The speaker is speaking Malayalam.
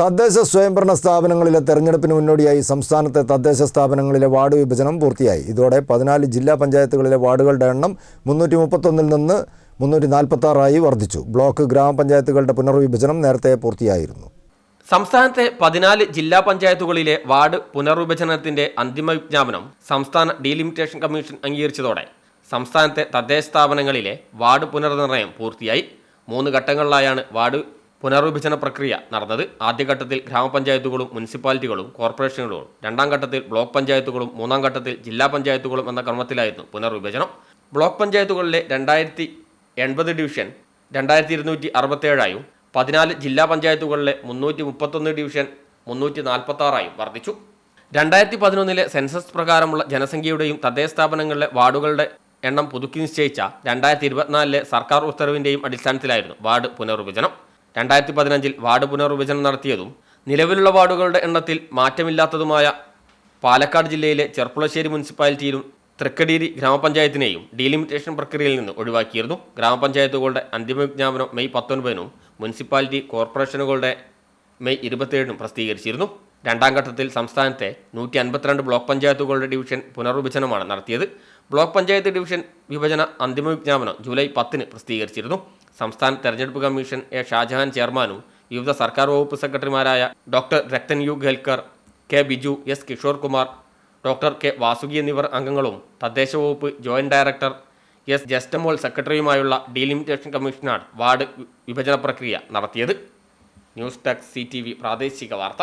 തദ്ദേശ സ്വയംഭരണ സ്ഥാപനങ്ങളിലെ തെരഞ്ഞെടുപ്പിന് മുന്നോടിയായി സംസ്ഥാനത്തെ തദ്ദേശ സ്ഥാപനങ്ങളിലെ വാർഡ് വിഭജനം പൂർത്തിയായി. ഇതോടെ പതിനാല് ജില്ലാ പഞ്ചായത്തുകളിലെ വാർഡുകളുടെ എണ്ണം മുന്നൂറ്റി മുപ്പത്തൊന്നിൽ നിന്ന് മുന്നൂറ്റി നാൽപ്പത്താറായി വർദ്ധിച്ചു. ബ്ലോക്ക് ഗ്രാമപഞ്ചായത്തുകളുടെ പുനർവിഭജനം നേരത്തെ പൂർത്തിയായിരുന്നു. സംസ്ഥാനത്തെ പതിനാല് ജില്ലാ പഞ്ചായത്തുകളിലെ വാർഡ് പുനർവിഭജനത്തിന്റെ അന്തിമ വിജ്ഞാപനം സംസ്ഥാന ഡീലിമിറ്റേഷൻ കമ്മീഷൻ അംഗീകരിച്ചതോടെ സംസ്ഥാനത്തെ തദ്ദേശ സ്ഥാപനങ്ങളിലെ വാർഡ് പുനർനിർണയം പൂർത്തിയായി. മൂന്ന് ഘട്ടങ്ങളിലായാണ് വാർഡ് പുനർവിഭജന പ്രക്രിയ നടന്നത് ആദ്യഘട്ടത്തിൽ ഗ്രാമപഞ്ചായത്തുകളും മുനിസിപ്പാലിറ്റികളും കോർപ്പറേഷനുകളും രണ്ടാം ഘട്ടത്തിൽ ബ്ലോക്ക് പഞ്ചായത്തുകളും മൂന്നാം ഘട്ടത്തിൽ ജില്ലാ പഞ്ചായത്തുകളും എന്ന ക്രമത്തിലായിരുന്നു പുനർവിഭജനം ബ്ലോക്ക് പഞ്ചായത്തുകളിലെ രണ്ടായിരത്തി എൺപത് ഡിവിഷൻ രണ്ടായിരത്തി ഇരുന്നൂറ്റി അറുപത്തേഴായും പതിനാല് ജില്ലാ പഞ്ചായത്തുകളിലെ മുന്നൂറ്റി മുപ്പത്തൊന്ന് ഡിവിഷൻ മുന്നൂറ്റി നാൽപ്പത്തി ആറായും വർദ്ധിച്ചു. രണ്ടായിരത്തി പതിനൊന്നിലെ സെൻസസ് പ്രകാരമുള്ള ജനസംഖ്യയുടെയും തദ്ദേശ സ്ഥാപനങ്ങളിലെ വാർഡുകളുടെ എണ്ണം പുതുക്കി നിശ്ചയിച്ച രണ്ടായിരത്തി ഇരുപത്തിനാലിലെ സർക്കാർ ഉത്തരവിന്റെയും അടിസ്ഥാനത്തിലായിരുന്നു വാർഡ് പുനർവിഭജനം രണ്ടായിരത്തി പതിനഞ്ചിൽ വാർഡ് പുനർവിഭജനം നടത്തിയതും നിലവിലുള്ള വാർഡുകളുടെ എണ്ണത്തിൽ മാറ്റമില്ലാത്തതുമായ പാലക്കാട് ജില്ലയിലെ ചെർപ്പുളശ്ശേരി മുനിസിപ്പാലിറ്റിയിലും തൃക്കടീരി ഗ്രാമപഞ്ചായത്തിനെയും ഡീലിമിറ്റേഷൻ പ്രക്രിയയിൽ നിന്ന് ഒഴിവാക്കിയിരുന്നു. ഗ്രാമപഞ്ചായത്തുകളുടെ അന്തിമ വിജ്ഞാപനം മെയ് പത്തൊൻപതിനും മുനിസിപ്പാലിറ്റി കോർപ്പറേഷനുകളുടെ മെയ് ഇരുപത്തിയേഴിനും പ്രസിദ്ധീകരിച്ചിരുന്നു. രണ്ടാം ഘട്ടത്തിൽ സംസ്ഥാനത്തെ നൂറ്റി അൻപത്തിരണ്ട് ബ്ലോക്ക് പഞ്ചായത്തുകളുടെ ഡിവിഷൻ പുനർവിഭജനമാണ് നടത്തിയത്. ബ്ലോക്ക് പഞ്ചായത്ത് ഡിവിഷൻ വിഭജന അന്തിമ വിജ്ഞാപനം ജൂലൈ പത്തിന് പ്രസിദ്ധീകരിച്ചിരുന്നു. സംസ്ഥാന തെരഞ്ഞെടുപ്പ് കമ്മീഷൻ എ ഷാജഹാൻ ചെയർമാനും വിവിധ സർക്കാർ വകുപ്പ് സെക്രട്ടറിമാരായ doctor Rathan U Khelkar K Biju S Kishore Kumar doctor K Vasuki എന്നിവർ അംഗങ്ങളും തദ്ദേശ വകുപ്പ് ജോയിന്റ് ഡയറക്ടർ എസ് ജസ്റ്റമോൾ സെക്രട്ടറിയുമായുള്ള ഡീലിമിറ്റേഷൻ കമ്മീഷനാണ് വാർഡ് വിഭജന പ്രക്രിയ നടത്തിയത്. ന്യൂസ് ഡെസ്ക് സി പ്രാദേശിക വാർത്ത.